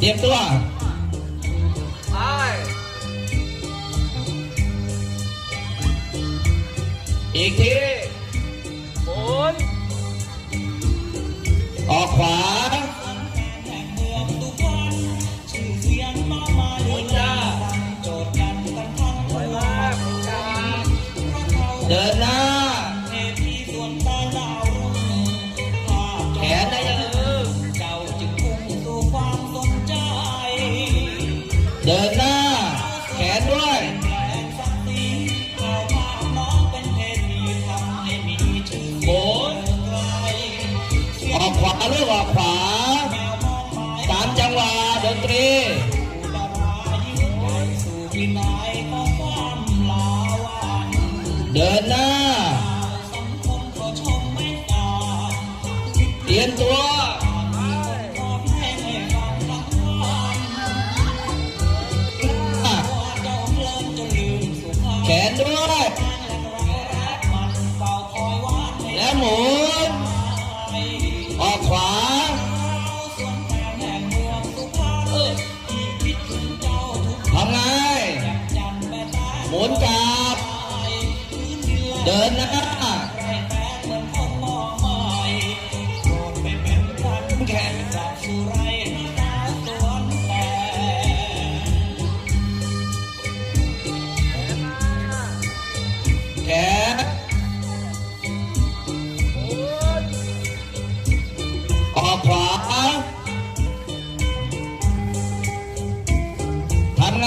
เตรียมตัวไปอีกทีหมุนออกขวาหมุนจ้าไว้มากจ้าเดินหน้า นตรีเดินหน้า เตรียมตัวแขนด้วย ดินน้าแขนแขนออกขวาทำไง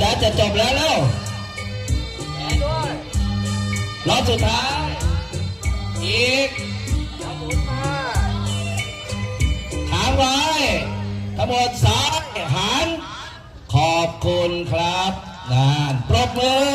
แล้วจะจบแล้วแล้วรอบสุดท้าย อีกแล้วหมุนมางไว้ทั้งหมดสายหันขอบคุณครับงานปรบมือ